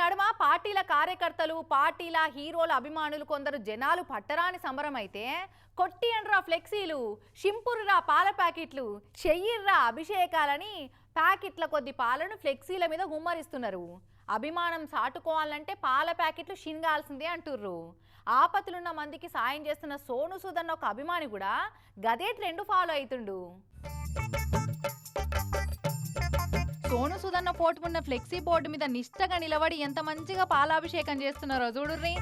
నడుమ పార్టీల కార్యకర్తలు పార్టీల హీరోల అభిమానులు కొందరు జనాలు పట్టరాని సమరం అయితే కొట్టియండ్రా ఫ్లెక్సీలు షింపుర్రా పాల ప్యాకెట్లు చెయ్యిర్రా అభిషేకాలని ప్యాకెట్ల కొద్ది పాలను ఫ్లెక్సీల మీద గుమ్మరిస్తున్నారు. అభిమానం సాటుకోవాలంటే పాల ప్యాకెట్లు షింగాల్సిందే అంటుర్రు. ఆపతులున్న మందికి సాయం చేస్తున్న సోను సుద్ అన్న ఒక అభిమాని కూడా గదే ట్రెండ్ ఫాలో అవుతుండు సోను సుధన్న ఫోటో ఉన్న ఫ్లెక్సీ బోర్డు మీద నిష్టగా నిలబడి ఎంత మంచిగా పాలాభిషేకం చేస్తున్నారో చూడుర్రి.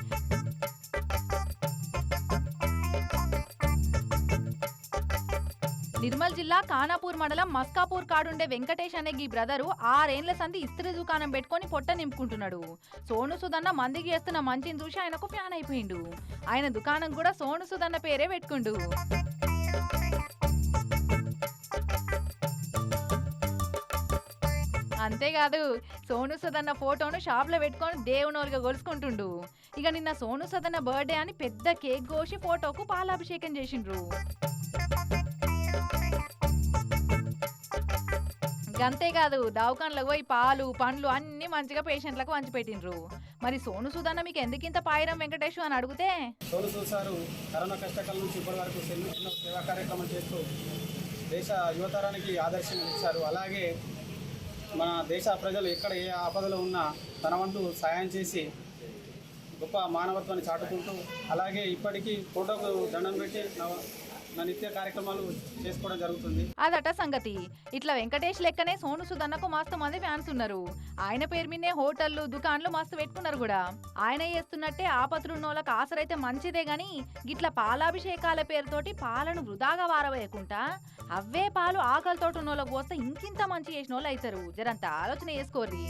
నిర్మల్ జిల్లా ఖానాపూర్ మండలం మస్కాపూర్ కాడుండే వెంకటేష్ అనే ఈ బ్రదరు ఆరేండ్ల సంది ఇస్త్రీ దుకాణం పెట్టుకొని పొట్ట నింపుకుంటున్నాడు. సోను సుధన్న మందికి చేస్తున్న మంచిని చూసి ఆయనకు ఫ్యాన్ అయిపోయిండు. ఆయన దుకాణం కూడా సోను సుధన్న పేరే పెట్టుకుండు. అంతేకాదు సోను సదన్న ఫోటోను షాప్లో పెట్టుకొని దేవునోలుగా గొలుసుకుంటుండు ఇక నిన్న సోను సదన్న బర్త్డే అని పెద్ద కేక్ కోసి ఫోటోకు పాలాభిషేకం చేసిండ్రు. అంతేకాదు దవాఖాన్లకు పోయి పాలు పండ్లు అన్ని మంచిగా పేషెంట్లకు పంచిపెట్టిండ్రు. మరి సోను సుదన్న మీకు ఎందుకింత పాయిరం వెంకటేశు అని అడిగితే సోను సూద్ సారు కరోనా కష్టకాలం నుంచి ఇప్పటి వరకు సేవా కార్యక్రమం చేస్తూ దేశ యువతరానికి ఆదర్శం ఇచ్చారు. అలాగే మన దేశ ప్రజలు ఎక్కడ ఏ ఆపదలో ఉన్నా తన వంతు సాయం చేసి గొప్ప మానవత్వాన్ని చాటుకుంటూ అలాగే ఇప్పటికీ ఫోటోకు దండం పెట్టి నా నిత్య కార్యక్రమాలు చేసుకోవడం జరుగుతుంది. అదట సంగతి. ఇట్లా వెంకటేష్ లెక్కనే సోను సుదన్నకు మస్తు మంది ఫ్యాన్స్ ఉన్నారు. ఆయన పేరు మీదే హోటళ్ళు దుకాన్లు మస్తు పెట్టుకున్నారు కూడా. ఆయన చేస్తున్నట్టే ఆపత్రున్నోళ్ళకి ఆసరైతే మంచిదే గాని గిట్ల పాలాభిషేకాల పేరుతోటి పాలను వృధాగా వారవేయకుండా అవే పాలు ఆకలితోటి ఉన్నోళ్ళకి పోస్తే ఇంకింత మంచి చేసిన వాళ్ళు అవుతారు జరంత ఆలోచన చేసుకోర్రి.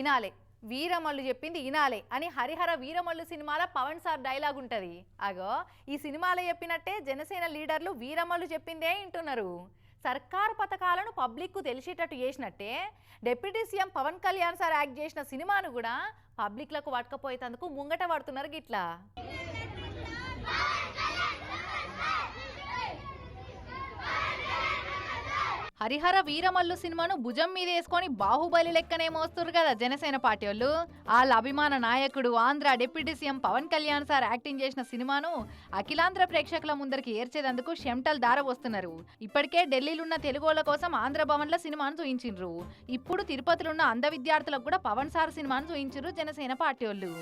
ఇనాలే. వీరమల్లు చెప్పింది ఇనాలే అని హరిహర వీరమల్లు సినిమాలో పవన్ సార్ డైలాగ్ ఉంటుంది. అగో ఈ సినిమాలో చెప్పినట్టే జనసేన లీడర్లు వీరమల్లు చెప్పిందే వింటున్నారు. సర్కారు పథకాలను పబ్లిక్కు తెలిసేటట్టు చేసినట్టే deputy CM Pawan Kalyan sir act చేసిన సినిమాను కూడా పబ్లిక్లకు పట్టుకపోయేందుకు ముంగట పడుతున్నారు గిట్లా. హరిహర వీరమల్లు సినిమాను భుజం మీద వేసుకొని బాహుబలి లెక్కనే మోస్తురు కదా జనసేన పార్టీ వాళ్ళు. వాళ్ళ అభిమాన నాయకుడు Andhra deputy CM Pawan Kalyan sir acting చేసిన సినిమాను అఖిలాంధ్ర ప్రేక్షకుల ముందరికి ఏర్చేదందుకు షెమ్టల్ దార వస్తున్నారు ఇప్పటికే ఢిల్లీలున్న తెలుగోళ్ళ కోసం ఆంధ్ర భవన్ల సినిమాను చూయించిండ్రు. ఇప్పుడు తిరుపతిలో ఉన్న అంధ విద్యార్థులకు కూడా పవన్ సార్ సినిమాను చూయించారు జనసేన పార్టీ వాళ్ళు.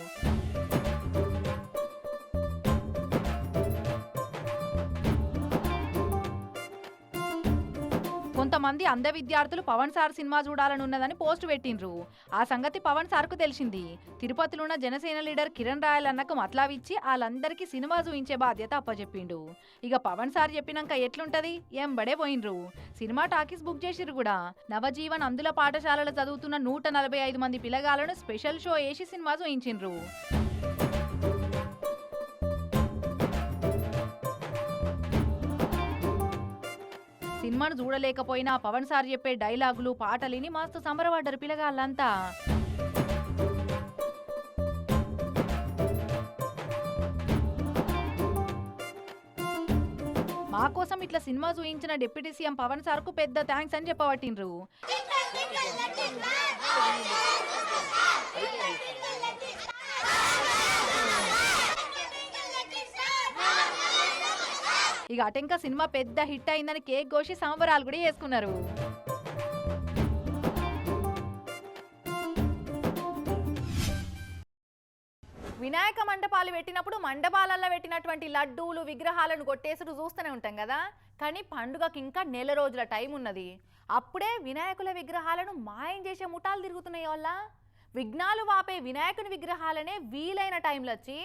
మంది అంధ విద్యార్థులు పవన్ సార్ సినిమా చూడాలని ఉన్నదని పోస్ట్ పెట్టిండ్రు. ఆ సంగతి పవన్ సార్కు తెలిసింది. తిరుపతిలో ఉన్న జనసేన లీడర్ కిరణ్ రాయల్ అన్నకు మతలావిచ్చి వాళ్ళందరికీ సినిమా చూయించే బాధ్యత అప్పచెప్పిండు ఇక పవన్ సార్ చెప్పినాక ఎట్లుంటది? ఎంబడే పోయిండ్రు? సినిమా టాకీస్ బుక్ చేసిర్రు కూడా. నవజీవన్ అందుల పాఠశాలలో చదువుతున్న నూట నలభై ఐదు మంది పిల్లగాలను స్పెషల్ షో వేసి సినిమా చూయించిండ్రు. సినిమాను చూడలేకపోయినా పవన్ సార్ చెప్పే డైలాగులు పాటలిని మస్తు సంబరపడ్డారు పిల్లగాళ్ళంతా. మా కోసం ఇట్లా సినిమా చూయించిన డిప్యూటీ సీఎం పవన్ సార్కు పెద్ద థ్యాంక్స్ అని చెప్పబట్టిండ్రు. ఇక అటెంక సినిమా పెద్ద హిట్ అయిందని కేక్ కోసి సంబరాలు కూడా చేసుకున్నారు. వినాయక మండపాలు పెట్టినప్పుడు మండపాలల్లో పెట్టినటువంటి లడ్డూలు విగ్రహాలను కొట్టేసుడు చూస్తూనే ఉంటాం కదా. కానీ పండుగకి ఇంకా నెల రోజుల టైం ఉన్నది. అప్పుడే వినాయకుల విగ్రహాలను మాయం చేసే ముఠాలు తిరుగుతున్నాయి వల్ల విఘ్నాలు వాపే వినాయకుని విగ్రహాలనే వీలైన టైంలో వచ్చి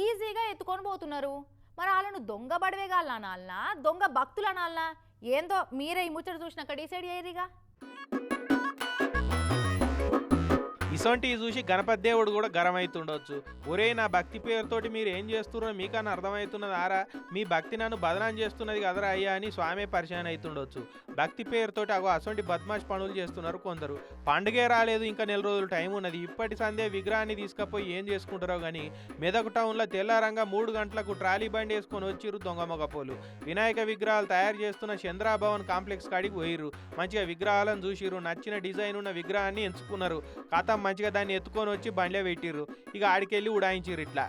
ఈజీగా ఎత్తుకొని పోతున్నారు. మరి వాళ్ళను దొంగ బడవేగాళ్ళనాలనా దొంగ భక్తులనాలనా? ఏందో మీరే ఈ ముచ్చట చూసినాక డిసైడ్ చేయరిగా ఇసొంటివి చూసి గణపతి దేవుడు కూడా గరమవుతుండొచ్చు ఒరే నా భక్తి పేరుతోటి మీరు ఏం చేస్తున్నారో మీకన్నా అర్థమవుతున్నది ఆరా? మీ భక్తి నన్ను బదనం చేస్తున్నది కదరా అయ్యా అని స్వామి పరిచయం అవుతుండొచ్చు భక్తి పేరుతోటి అగో అసొంటి బద్మాష్ పనులు చేస్తున్నారు కొందరు. పండుగే రాలేదు ఇంకా నెల రోజులు టైం ఉన్నది. ఇప్పటి సందే విగ్రహాన్ని తీసుకపోయి ఏం చేసుకుంటారో కానీ మెదక్ టౌన్లో తెల్లారంగా మూడు గంటలకు ట్రాలీ బండి వేసుకొని వచ్చిర్రు దొంగ మొగపోలు. వినాయక విగ్రహాలు తయారు చేస్తున్న చంద్రాభవన్ కాంప్లెక్స్ కాడికి పోయిర్రు. మంచిగా విగ్రహాలను చూసిర్రు. నచ్చిన డిజైన్ ఉన్న విగ్రహాన్ని ఎంచుకున్నారు. కథ మంచిగా దాన్ని ఎత్తుకొని వచ్చి బండ్లే పెట్టిర్రు. ఇక ఆడికెళ్ళి ఉడాయించిర్రు ఇట్లా.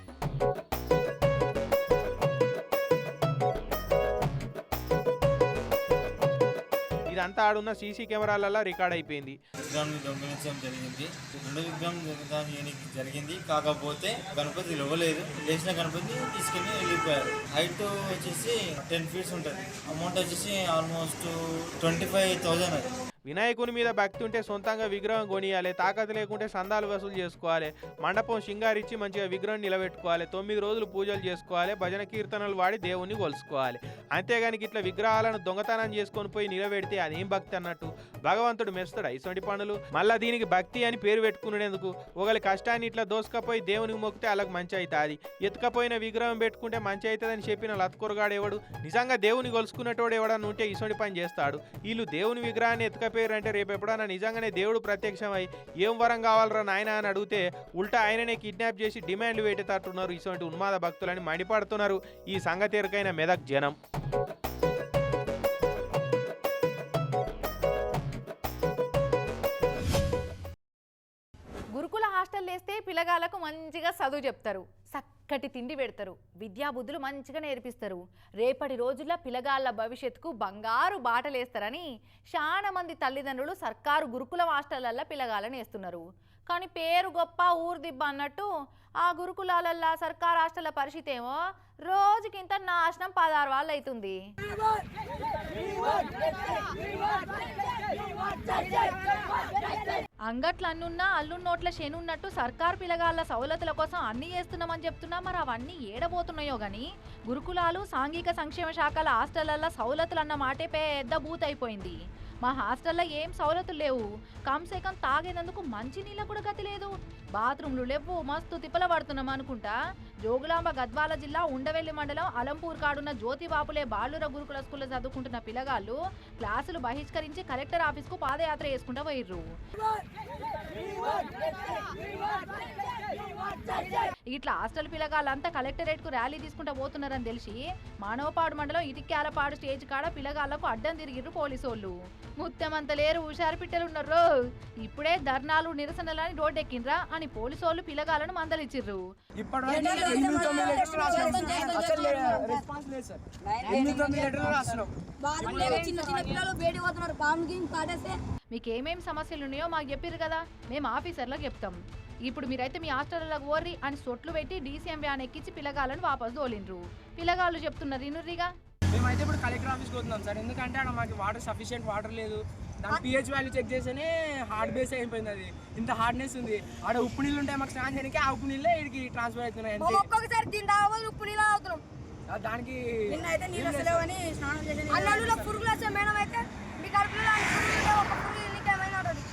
ఇదంతా ఆడున్న సీసీ కెమెరాలలో రికార్డ్ అయిపోయింది. విగ్రహం దొంగిలించడం జరిగింది. రెండు విగ్రహం జరిగింది. కాకపోతే గణపతి ఇవ్వలేదు లేచిన గణపతి తీసుకెళ్ళి వెళ్ళిపోయారు. హైట్ వచ్చేసి టెన్ ఫీట్స్ ఉంటుంది. అమౌంట్ వచ్చేసి ఆల్మోస్ట్ ట్వంటీ ఫైవ్ థౌజండ్ అది. వినాయకుని మీద భక్తి ఉంటే సొంతంగా విగ్రహం కొనియాలి తాకత లేకుంటే సందాలు వసూలు చేసుకోవాలి మండపం శృంగారిచ్చి మంచిగా విగ్రహం నిలబెట్టుకోవాలి తొమ్మిది రోజులు పూజలు చేసుకోవాలి భజన కీర్తనలు వాడి దేవుణ్ణి కొలుసుకోవాలి. అంతేగాని ఇట్లా విగ్రహాలను దొంగతనం చేసుకొని పోయి నిలబెడితే అదేం భక్తి అన్నట్టు? భగవంతుడు మెస్తాడు ఇటువంటి పనులు మళ్ళా దీనికి భక్తి అని పేరు పెట్టుకునేందుకు? ఒకరి కష్టాన్ని ఇట్లా దోసుకపోయి దేవునికి మొక్కితే అలాగ మంచి అవుతుంది ఎత్తుకపోయిన విగ్రహం పెట్టుకుంటే మంచి అవుతుందని చెప్పిన లత్కొరగాడు ఎవడు? నిజంగా దేవుని కొలుసుకునేటోడు ఎవడని ఉంటే ఇటువంటి పని చేస్తాడు. వీళ్ళు దేవుని విగ్రహాన్ని ఎత్తుకపోయారంటే రేపు ఎప్పుడైనా నిజంగానే దేవుడు ప్రత్యక్షమై ఏం వరం కావాలరా నాయన అని అడిగితే ఉల్టా ఆయననే కిడ్నాప్ చేసి డిమాండ్లు పెట్టేటట్టున్నారు ఇటువంటి ఉన్మాద భక్తులని మండిపడుతున్నారు. ఈ సంగతి ఎరుకైన మెదక్ జనం. గురుకుల హాస్టల్ వేస్తే పిల్లగాళ్ళకు మంచిగా చదువు చెప్తారు. చక్కటి తిండి పెడతారు విద్యాబుద్ధులు మంచిగా నేర్పిస్తారు రేపటి రోజుల్లో పిల్లగాళ్ళ భవిష్యత్తుకు బంగారు బాటలేస్తారని చాలా మంది తల్లిదండ్రులు సర్కారు గురుకుల హాస్టళ్ళల్లో పిల్లగాళ్ళని వేస్తున్నారు కానీ పేరు గొప్ప ఊరు దిబ్బ అన్నట్టు ఆ గురుకులాలల్లా సర్కారు హాస్టళ్ళ పరిస్థితి ఏమో రోజుకింత నాశనం పదహారు వాళ్ళు అవుతుంది అంగట్లు అన్నున్నా అల్లు నోట్ల శనున్నట్టు సర్కార్ పిల్లగాళ్ళ సౌలతుల కోసం అన్ని చేస్తున్నామని చెప్తున్నా. మరి అవన్నీ ఏడబోతున్నాయో గాని గురుకులాలు సాంఘిక సంక్షేమ శాఖల హాస్టళ్ళలో సౌలతులు అన్న మాటే పెద్ద బూత్ అయిపోయింది మా హాస్టల్లో ఏం సౌలతులు లేవు. కమ్సే కమ్ తాగేనందుకు మంచి నీళ్ళ కూడా గతి లేదు. బాత్రూమ్లు లేవు మస్తు తిప్పల పడుతున్నాం అనుకుంటా? జోగులాంబ గద్వాల జిల్లా ఉండవెల్లి మండలం అలంపూర్ కాడున్న జ్యోతి బాపులే బాలుర గురుకుల స్కూల్లో చదువుకుంటున్న పిల్లగాళ్ళు క్లాసులు బహిష్కరించి కలెక్టర్ ఆఫీస్కు పాదయాత్ర చేసుకుంటూ పోయిర్రు. ఇట్లా హాస్టల్ పిల్లగాళ్ళంతా కలెక్టరేట్కు ర్యాలీ తీసుకుంటా పోతున్నారని తెలిసి మానవపాడు మండలం ఇటిక్యాలపాడు స్టేజ్ కాడ పిల్లగాళ్ళకు అడ్డం తిరిగిర్రు పోలీసోళ్ళు. ముత్తమంత లేరు హుషారు పిట్టలున్నారు ఇప్పుడే ధర్నాలు నిరసనలని రోడ్డెక్కిండ్రా అని పోలీసోళ్ళు పిల్లగాళ్ళను మందలిచ్చిర్రు. ఇప్పటివరకు ఎనిమిది తొమ్మిది లెటర్లు రాసినాం అసలు రెస్పాన్స్ లేదు. సార్ ఎనిమిది తొమ్మిది లెటర్లు రాసినాం బాత్రూమ్ లేవు చిన్న చిన్న పిల్లలు బయటకు పోతున్నారు. బాంబు గింగ్ కాటేస్తే మీకు ఏమేం సమస్యలు ఉన్నాయో మాకు చెప్పిర్రు కదా. మేము ఆఫీసర్లకు చెప్తాం. ఇప్పుడు మీరైతే మీ హాస్టల్లకు ఓర్రి అని సొట్లు పెట్టి డీసీఎం వ్యాన్ ఎక్కించి పిల్లగాళ్ళని వాపస్ తోలిండ్రు. పిల్లగాళ్ళు చెప్తున్నారు ఇనుర్రిగా. మేమైతే ఇప్పుడు కలెక్టర్ ఆఫీస్కి పోతున్నాం సార్ ఎందుకంటే అక్కడ మాకు వాటర్ సఫిషియెంట్ వాటర్ లేదు. దాని పిహెచ్ వాల్యూ చెక్ చేస్తేనే హార్డ్ బేస్ అయిపోయింది అది. ఇంత హార్డ్నెస్ ఉంది. ఆడ ఉప్పు నీళ్ళు ఉంటాయి మాకు స్నానం చేయడానికి ఆ ఉప్పు నీళ్ళే ఇక్కడికి ట్రాన్స్ఫర్ అవుతున్నాయి అంతే. ఒక్కొక్కసారి దీని ఉప్పు నీళ్ళు తాగుతున్నాం. ఆ దానికి నిన్న అయితే నీళ్ళు స్నానం చేసి పురుగులు వచ్చే మేడం అయితే. మీ కడుపులో అన్ని పురుగులు ఉంటే ఒక పురుగు నీకు ఏమైనా ఉంటుంది.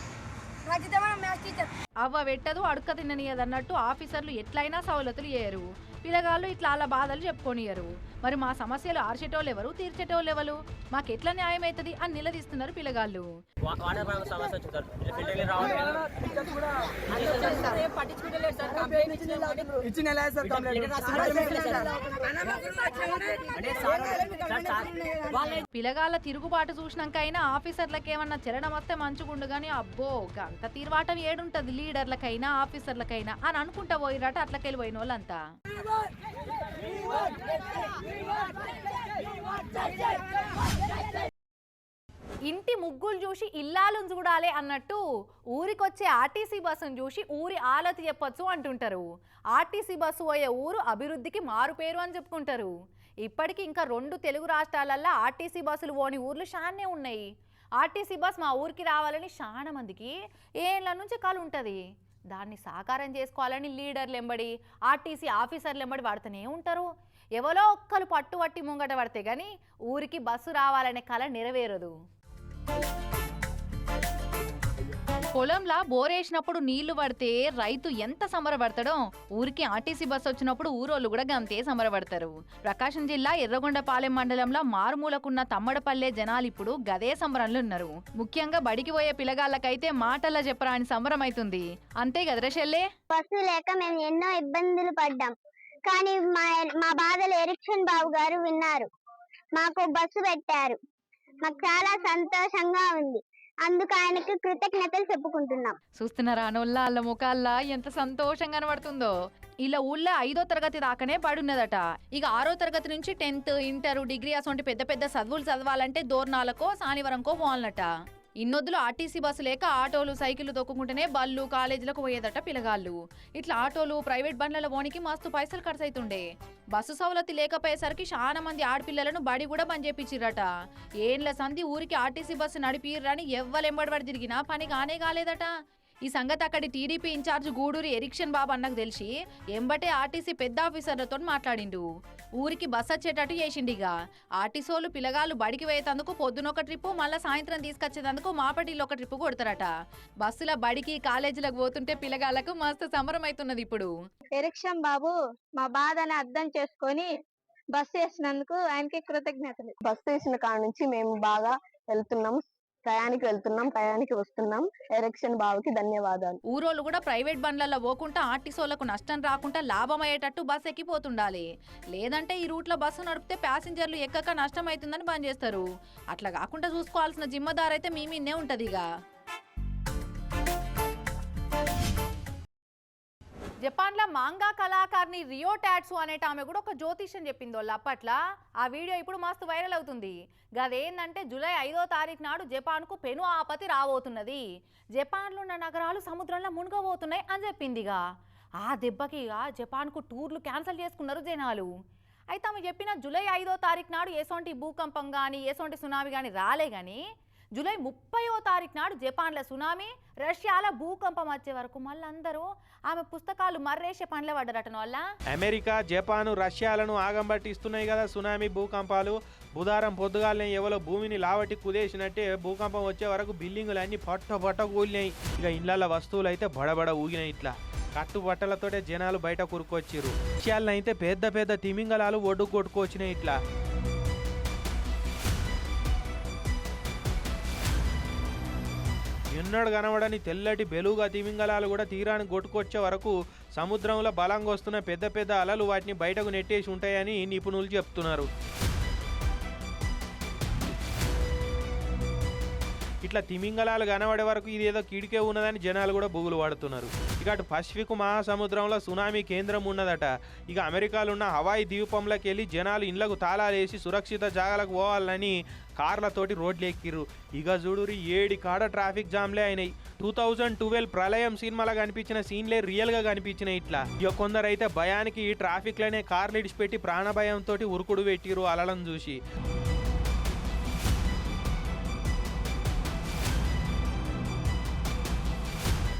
రచితమైన మ్యాథ్స్ టీచర్ అవ్వ పెట్టదు అడుక్క తిన్ననియదన్నట్టు ఆఫీసర్లు ఎట్లయినా సవలతులు చేయరు పిల్లగాళ్ళు ఇట్లా అలా బాధలు చెప్పుకోనియరు మరి మా సమస్యలు ఆర్చేటోళ్ళు ఎవరు తీర్చేటోళ్ళు ఎవరు? మాకు ఎట్లా న్యాయం అవుతుంది అని నిలదీస్తున్నారు పిల్లగాళ్ళు. నెల సార్ పిల్లగాళ్ళ తిరుగుబాటు చూసినాక అయినా ఆఫీసర్లకు ఏమన్నా చెరడం వస్తే మంచుగుండు కానీ అబ్బో గంత తీరుబాటం ఏడుంటది లీడర్లకైనా ఆఫీసర్లకైనా అని అనుకుంటా పోయిరట అట్లకెళ్ళి పోయిన వాళ్ళంతా ఇంటి ముగ్గులు చూసి ఇల్లాలను చూడాలి అన్నట్టు ఊరికొచ్చే ఆర్టీసీ బస్సును చూసి ఊరి ఆలతి చెప్పొచ్చు అంటుంటారు. ఆర్టీసీ బస్సు పోయే ఊరు అభివృద్ధికి మారుపేరు అని చెప్పుకుంటారు. ఇప్పటికి ఇంకా రెండు తెలుగు రాష్ట్రాలల్లో ఆర్టీసీ బస్సులు పోని ఊర్లు చాలానే ఉన్నాయి. ఆర్టీసీ బస్ మా ఊరికి రావాలని చాలా మందికి ఏళ్ళ నుంచి కాలు ఉంటుంది. దాన్ని సాకారం చేసుకోవాలని లీడర్లు ఎంబడి ఆర్టీసీ ఆఫీసర్లు ఎంబడి వాడుతూనే ఉంటారు. ఎవరో ఒక్కరు పట్టుబట్టి ముంగట పడితే కానీ ఊరికి బస్సు రావాలనే కళ నెరవేరదు. పొలంలా బోరేసినప్పుడు నీళ్ళు పడితే రైతు ఎంత సంబరపడతాడో? ఊరికి ఆర్టీసీ బస్సు వచ్చినప్పుడు ఊరోళ్ళు కూడా గంతే సంబరపడతారు. ప్రకాశం జిల్లా ఎర్రగొండపాలెం మండలంలో మారుమూలకున్న తమ్మడపల్లె జనాలు ఇప్పుడు గదే సంబరంలో ఉన్నారు. ముఖ్యంగా బడికి పోయే పిల్లగాళ్ళకైతే మాటల్లో చెప్పరాని సంబరం అవుతుంది అంతే కదరా షెల్లే? బస్సు లేక మేము ఎన్నో ఇబ్బందులు పడ్డాం. కానీ మా మా బాధలు ఎరిక్షన్ బాబు గారు విన్నారు. మాకు బస్సు పెట్టారు. మాకు చాలా సంతోషంగా ఉంది. అందుకు ఆయనకు కృతజ్ఞతలు చెప్పుకుంటున్నాం. చూస్తున్నారా అనొల్ల వాళ్ళ ఎంత సంతోషంగా కనబడుతుందో. ఇలా ఊళ్ళో ఐదో తరగతి దాకానే పడున్నదట. ఇక ఆరో తరగతి నుంచి టెన్త్ ఇంటర్ డిగ్రీ అసొంటి పెద్ద పెద్ద చదువులు చదవాలంటే దోర్నాలకో సానివరంకో పోవాలన్నట ఇన్నొద్దులు ఆర్టీసీ బస్సు లేక ఆటోలు సైకిల్ తొక్కుకుంటేనే బళ్ళు కాలేజీలకు పోయేదట పిల్లగాళ్ళు. ఇట్లా ఆటోలు ప్రైవేట్ బండ్ల పోనీకి మస్తు పైసలు ఖర్చు అవుతుండే బస్సు సవలతి లేకపోయేసరికి చాలా మంది ఆడపిల్లలను బడి కూడా బంద్ చేపించిర్రట ఏండ్ల సంధి ఊరికి ఆర్టీసీ బస్సు నడిపిర్రని ఎవ్వలెంబడి తిరిగినా పని కానే కాలేదట. ఈ సంగతి అక్కడి TDP incharge Guduri erection Babu అన్నకు తెలిసి ఎంబటే ఆర్టీసీ పెద్ద ఆఫీసర్లతో మాట్లాడిండు. ఊరికి బస్ వచ్చేటట్టు చేసిండిగా ఆర్టీసోలు పిల్లగాళ్ళు బడికి పోయేటందుకు పొద్దున ఒక ట్రిప్పు మళ్ళీ సాయంత్రం తీసుకొచ్చేటందుకు మాపటిలో ఒక ట్రిప్పు కొడతారట. బస్సుల బడికి కాలేజీలకు పోతుంటే పిల్లగాళ్ళకు మస్తు సంబరం అవుతున్నది ఇప్పుడు. ఎరిక్షన్ బాబు మా బాధని అర్థం చేసుకొని బస్సు వేసినందుకు ఆయనకి కృతజ్ఞతలు. బస్సు వేసిన కాడ నుంచి మేము బాగా వెళ్తున్నాం. టయానికి వెళ్తున్నాం టయానికి వస్తున్నాం. ఎరక్షన్ బావకి ధన్యవాదాలు. ఊరోళ్ళు కూడా ప్రైవేట్ బండ్లలో పోకుండా ఆర్టీసోలకు నష్టం రాకుండా లాభం అయ్యేటట్టు బస్ ఎక్కిపోతుండాలి. లేదంటే ఈ రూట్లో బస్సు నడిపితే ప్యాసింజర్లు ఎక్కక నష్టం అవుతుందని బంద్ చేస్తారు అట్లా కాకుండా చూసుకోవాల్సిన జిమ్మదారైతే మీ మీన్నే ఉంటదిగా. జపాన్లో మాంగా కళాకారిణి రియో టాట్సు అనేట ఆమె కూడా ఒక జ్యోతిష్యం చెప్పింది వాళ్ళు అప్పట్లో. ఆ వీడియో ఇప్పుడు మస్తు వైరల్ అవుతుంది. గదేందంటే జూలై ఐదో తారీఖు నాడు జపాన్కు పెను ఆపతి రాబోతున్నది. జపాన్లో ఉన్న నగరాలు సముద్రంలో మునగబోతున్నాయి అని చెప్పిందిగా. ఆ దెబ్బకి ఇక జపాన్కు టూర్లు క్యాన్సిల్ చేసుకున్నారు జనాలు. అయితే ఆమె చెప్పిన జూలై ఐదో తారీఖు నాడు ఎసోంటి భూకంపం కానీ ఎసోంటి సునామీ కానీ రాలే కానీ జూలై ముప్పయో తారీఖు నాడు జపాన్ల సునామీ రష్యాలో భూకంపం వచ్చే వరకు మళ్ళీ అందరూ ఆమె పుస్తకాలు మర్రేసే పనిలో పడ్డరటన వల్ల అమెరికా జపాను రష్యాలను ఆగంబట్టిస్తున్నాయి కదా సునామీ భూకంపాలు. బుధారం పొద్దుగాలనే ఎవరో భూమిని లావటి కుదేసినట్టే భూకంపం వచ్చే వరకు బిల్డింగులు అన్ని పొట్ట పొట్ట కూలినాయి. ఇక ఇళ్ళ వస్తువులు అయితే బడబడ ఊగినాయి ఇట్లా. కట్టుబట్టలతోటే జనాలు బయట కురుకొచ్చిర్రు. రష్యాలను అయితే పెద్ద పెద్ద తిమింగలాలు ఒడ్డు కొట్టుకొచ్చినాయి ఇట్లా. ఎన్నడు కనబడని తెల్లటి బెలుగా తిమింగలాలు కూడా తీరాన్ని కొట్టుకొచ్చే వరకు సముద్రంలో బలంగా వస్తున్న పెద్ద పెద్ద అలలు వాటిని బయటకు నెట్టేసి ఉంటాయని నిపుణులు చెప్తున్నారు. ఇట్లా తిమింగలాలు కనబడే వరకు ఇది ఏదో కిడికే ఉన్నదని జనాలు కూడా బుగులు పడుతున్నారు ఇక అటు పసిఫిక్ మహాసముద్రంలో సునామీ కేంద్రం ఉన్నదట. ఇక అమెరికాలో ఉన్న హవాయి ద్వీపంలోకి వెళ్ళి జనాలు ఇండ్లకు తాళాలు వేసి సురక్షిత జాగాలకు పోవాలని కార్లతోటి రోడ్లు ఎక్కిర్రు. ఇక చూడురి ఏడి కాడ ట్రాఫిక్ జామ్లే అయినాయి. టూ థౌజండ్ ట్వెల్వ్ ప్రళయం సినిమాలో కనిపించిన సీన్లే రియల్గా కనిపించినాయి ఇట్లా. ఇక కొందరైతే భయానికి ఈ ట్రాఫిక్లోనే కార్లు ఇడిచిపెట్టి ప్రాణభయంతో ఉరుకుడు పెట్టిరు అలలను చూసి.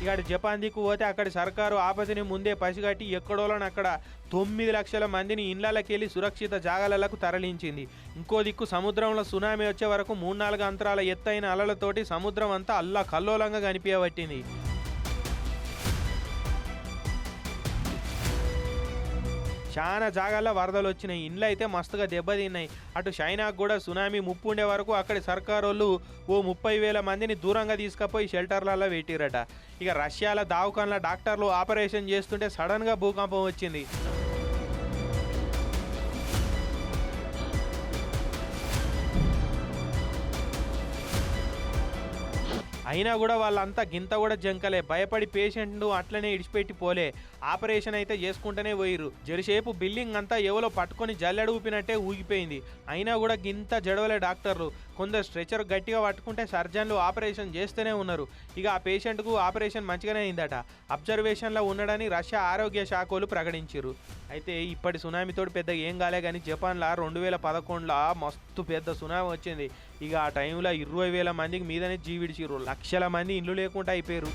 ఇక్కడ జపాన్ దిక్కు పోతే అక్కడి సర్కారు ఆపదని ముందే పసిగట్టి ఎక్కడోలని అక్కడ తొమ్మిది లక్షల మందిని ఇండ్లకి వెళ్ళి సురక్షిత జాగాలకు తరలించింది. ఇంకో దిక్కు సముద్రంలో సునామీ వచ్చే వరకు మూడు నాలుగు అంతరాల ఎత్తైన అలలతోటి సముద్రం అంతా అల్లా కల్లోలంగా కనిపించబట్టింది చాలా జాగాల్లో వరదలు వచ్చినాయి. ఇండ్లు అయితే మస్తుగా దెబ్బతిన్నాయి. అటు చైనాకు కూడా సునామీ ముప్పు ఉండే వరకు అక్కడి సర్కారోళ్ళు ఓ ముప్పై వేల మందిని దూరంగా తీసుకుపోయి షెల్టర్లలో పెట్టిరట. ఇక రష్యాల దావకాన్ల డాక్టర్లు ఆపరేషన్ చేస్తుంటే సడన్గా భూకంపం వచ్చింది. అయినా కూడా వాళ్ళంతా గింత కూడా జంకలే. భయపడి పేషెంట్ను అట్లనే ఇడిచిపెట్టి పోలే. ఆపరేషన్ అయితే చేసుకుంటూనే పోయిరు జరిసేపు బిల్డింగ్ అంతా ఎవలో పట్టుకొని జల్లెడ ఊపినట్టే ఊగిపోయింది. అయినా కూడా గింత జడవలే డాక్టర్లు. కొందరు స్ట్రెచర్ గట్టిగా పట్టుకుంటే సర్జన్లు ఆపరేషన్ చేస్తూనే ఉన్నారు. ఇక ఆ పేషెంట్కు ఆపరేషన్ మంచిగానే అయిందట. అబ్జర్వేషన్లో ఉండడని రష్యా ఆరోగ్య శాఖలు ప్రకటించారు అయితే ఇప్పటి సునామీతో పెద్ద ఏం కాలే కానీ జపాన్లో రెండు వేల పదకొండులో మస్తు పెద్ద సునామీ వచ్చింది. ఇక ఆ టైంలో ఇరవై వేల మందికి మీదనే జీవిడిచిర్రు లక్షల మంది ఇండ్లు లేకుండా అయిపోయారు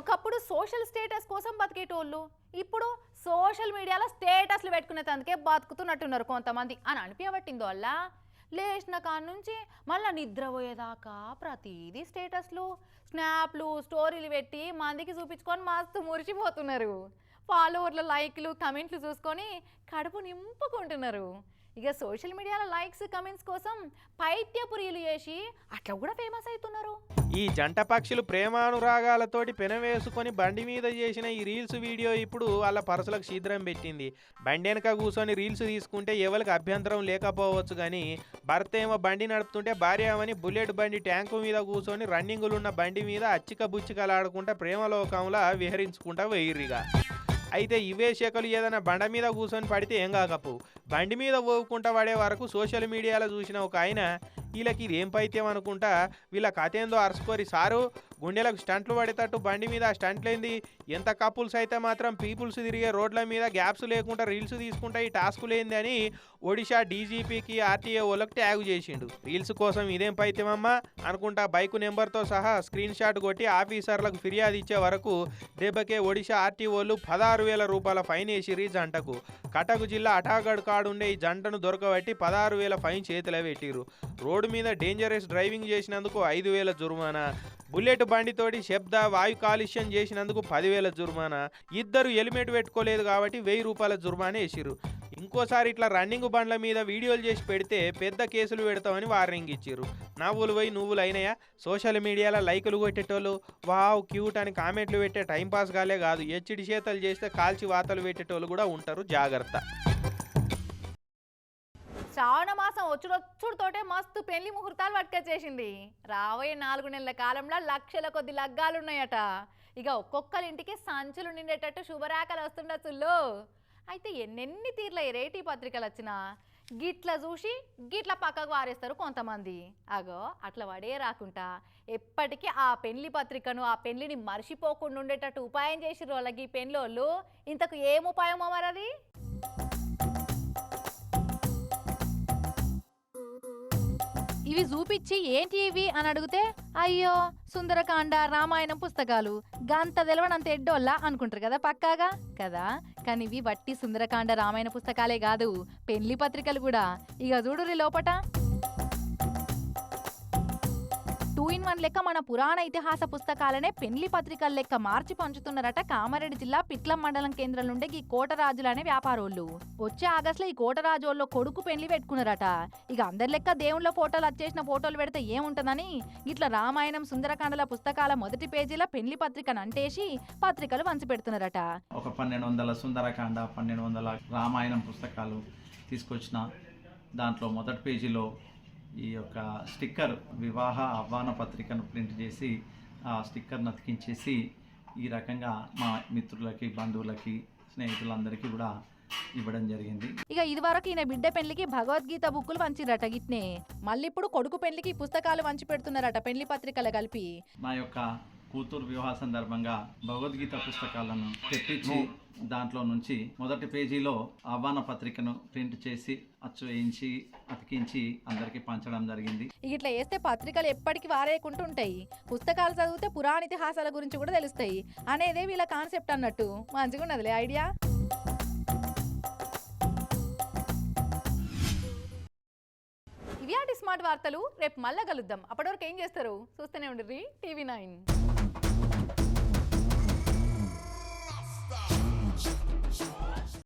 ఒకప్పుడు సోషల్ స్టేటస్ కోసం బతికేటోళ్ళు ఇప్పుడు సోషల్ మీడియాలో స్టేటస్లు పెట్టుకునేందుకే బతుకుతున్నట్టున్నారు కొంతమంది. అని అనిపించబట్టిందో వల్ల లేచిన కాడ నుంచి మళ్ళీ నిద్రపోయేదాకా ప్రతిదీ స్టేటస్లు స్నాప్లు స్టోరీలు పెట్టి మందికి చూపించుకొని మస్తు మురిసిపోతున్నారు. ఫాలోవర్ల లైక్లు కమెంట్లు చూసుకొని కడుపు నింపుకుంటున్నారు. ఇక సోషల్ మీడియాలో లైక్స్ కమెంట్స్ కోసం పైత్యపురీలు చేసి అట్లా కూడా ఫేమస్ అవుతున్నారు. ఈ జంట పక్షులు ప్రేమానురాగాలతోటి పెనవేసుకొని బండి మీద చేసిన ఈ రీల్స్ వీడియో ఇప్పుడు వాళ్ళ పరసలకు శీద్రం పెట్టింది. బండి వెనక కూర్చొని రీల్స్ తీసుకుంటే ఎవరికి అభ్యంతరం లేకపోవచ్చు కానీ భర్త ఏమో బండి నడుపుతుంటే భార్య ఏమని బుల్లెట్ బండి ట్యాంకు మీద కూర్చొని రన్నింగులు ఉన్న బండి మీద అచ్చిక బుచ్చికలాడుకుంటా ప్రేమలోకంలా విహరించుకుంటా వెయ్యిరిగా అయితే ఇవే శకలు ఏదైనా బండ మీద కూర్చొని పడితే ఏం కాకపోవు. బండి మీద పోవుకుంటా పడే వరకు సోషల్ మీడియాలో చూసిన ఒక ఆయన వీళ్ళకి ఇది ఏం పైత్యం అనుకుంటా? వీళ్ళ కథ ఏందో సారు. గుండెలకు స్టంట్లు పడేటట్టు బండి మీద స్టంట్లేంది? స్టంట్లు ఏంది ఎంత కపుల్స్ అయితే మాత్రం పీపుల్స్ తిరిగే రోడ్ల మీద గ్యాప్స్ లేకుండా రీల్స్ తీసుకుంటా ఈ టాస్కులు ఏంది అని ఒడిషా డీజీపీకి ఆర్టీఏ వాళ్ళకి ట్యాగ్ చేసిండు. రీల్స్ కోసం ఇదేం పైత్యమమ్మా? అనుకుంటా బైక్ నెంబర్తో సహా స్క్రీన్ షాట్ కొట్టి ఆఫీసర్లకు ఫిర్యాదు ఇచ్చే వరకు దెబ్బకే ఒడిషా ఆర్టీఓలు పదహారు వేల రూపాయల ఫైన్ వేసిర్రు ఈ జంటకు. కటక్ జిల్లా అటాగఢ్ కాడుండే ఈ జంటను దొరకబట్టి పదహారు వేల ఫైన్ చేతిలో పెట్టిరు రోడ్డు మీద డేంజరస్ డ్రైవింగ్ చేసినందుకు ఐదు వేల జుర్మానా. బుల్లెట్ బండితోటి శబ్ద వాయు కాలుష్యం చేసినందుకు పదివేల జుర్మానా. ఇద్దరు హెల్మెట్ పెట్టుకోలేదు కాబట్టి వెయ్యి రూపాయల జుర్మానా వేసిరు ఇంకోసారి ఇట్లా రన్నింగ్ బండ్ల మీద వీడియోలు చేసి పెడితే పెద్ద కేసులు పెడతామని వార్నింగ్ ఇచ్చారు నవ్వులు పోయి నువ్వులు అయినాయా? సోషల్ మీడియాలో లైకులు కొట్టేటోళ్ళు వావ్ క్యూట్ అని కామెంట్లు పెట్టే టైంపాస్ గాలే కాదు. ఎచ్చిడి చేతలు చేస్తే కాల్చి వాతలు పెట్టేటోళ్ళు కూడా ఉంటారు. జాగ్రత్త. శ్రావణ మాసం వచ్చుడొచ్చుడుతోటే మస్తు పెళ్ళి ముహూర్తాలు పట్టుకొచ్చేసింది. రాబోయే నాలుగు నెలల కాలంలో లక్షల కొద్ది లగ్గాలున్నాయట. ఇక ఒక్కొక్కరి ఇంటికి సంచులు నిండేటట్టు శుభరాకలు వస్తుండొచ్చుల్లో అయితే ఎన్నెన్ని తీర్ల రేటీ పత్రికలు వచ్చినా గిట్ల చూసి గిట్ల పక్కకు వారేస్తారు కొంతమంది. అగో అట్లా వడే రాకుండా ఎప్పటికీ ఆ పెళ్ళి పత్రికను ఆ పెళ్ళిని మర్చిపోకుండా ఉండేటట్టు ఉపాయం చేసిర్రు వాళ్ళకి ఈ పెళ్ళోళ్ళు ఇంతకు ఏం ఉపాయమో మరి అది ఇవి చూపించి ఏంటి ఇవి అని అడిగితే అయ్యో సుందరకాండ రామాయణం పుస్తకాలు. గంత తెలవనంత ఎడ్డోల్లా అనుకుంటారు కదా పక్కాగా? కదా? కానీ ఇవి వట్టి సుందరకాండ రామాయణ పుస్తకాలే కాదు. పెళ్ళి పత్రికలు కూడా. ఇక చూడురి లోపట. టూ ఇన్ వన్ లెక్క మన పురాణ ఇతిహాస పుస్తకాలనే పెండ్లి పత్రికల లెక్క మార్చి పంచుతున్నారట కామారెడ్డి జిల్లా పిట్లం మండలం కేంద్రం నుండే ఈ కోటరాజులు అనే వ్యాపారోళ్ళు. వచ్చే ఆగస్టులో ఈ కోటరాజోళ్ళ కొడుకు పెండ్లి పెట్టుకున్నారట. ఇక అందరి లెక్క దేవుళ్ళ ఫోటోలు వచ్చేసిన ఫోటోలు పెడితే ఏముంటదని ఇట్లా రామాయణం సుందరకాండల పుస్తకాల మొదటి పేజీల పెండ్లి పత్రికను అంటేసి పత్రికలు పంచి పెడుతున్నారట. ఒక పన్నెండు వందల సుందరకాండ పన్నెండు వందల రామాయణం పుస్తకాలు తీసుకొచ్చిన దాంట్లో మొదటి పేజీలో ఈ యొక్క స్టిక్కర్ వివాహ ఆహ్వాన పత్రికను ప్రింట్ చేసి ఆ స్టిక్కర్ను అతికించేసి ఈ రకంగా మా మిత్రులకి బంధువులకి స్నేహితులందరికీ కూడా ఇవ్వడం జరిగింది. ఇక ఇది వరకు ఈయన బిడ్డ పెళ్ళికి భగవద్గీత బుక్కులు పంచిరట గిట్నే. మళ్ళీ ఇప్పుడు కొడుకు పెళ్ళికి పుస్తకాలు పంచి పెడుతున్నారట పెళ్ళి పత్రికలు కలిపి. మా యొక్క కూతురు వివాహ సందర్భంగా భగవద్గీత పుస్తకాలను తెప్పించి దాంట్లో నుంచి మొదటి పేజీలో ఆహ్వాన పత్రికను ప్రింట్ చేసి అచ్చు వేయించి అతికించి అందరికీ పంచడం జరిగింది. ఇట్లా వేస్తే పత్రికలు ఎప్పటికీ వారేయకుంటుంటాయి పుస్తకాలు చదివితే పురాణ ఇతిహాసాల గురించి కూడా తెలుస్తాయి. అనేదే వీళ్ళ కాన్సెప్ట్ అన్నట్టు. మంచిగా ఉన్నదిలే ఐడియా? ఇవి స్మార్ట్ వార్తలు. రేపు మళ్ళా కలుద్దాం. అప్పటివరకు ఏం చేస్తారు? చూస్తూనే ఉండండి టీవీ నైన్.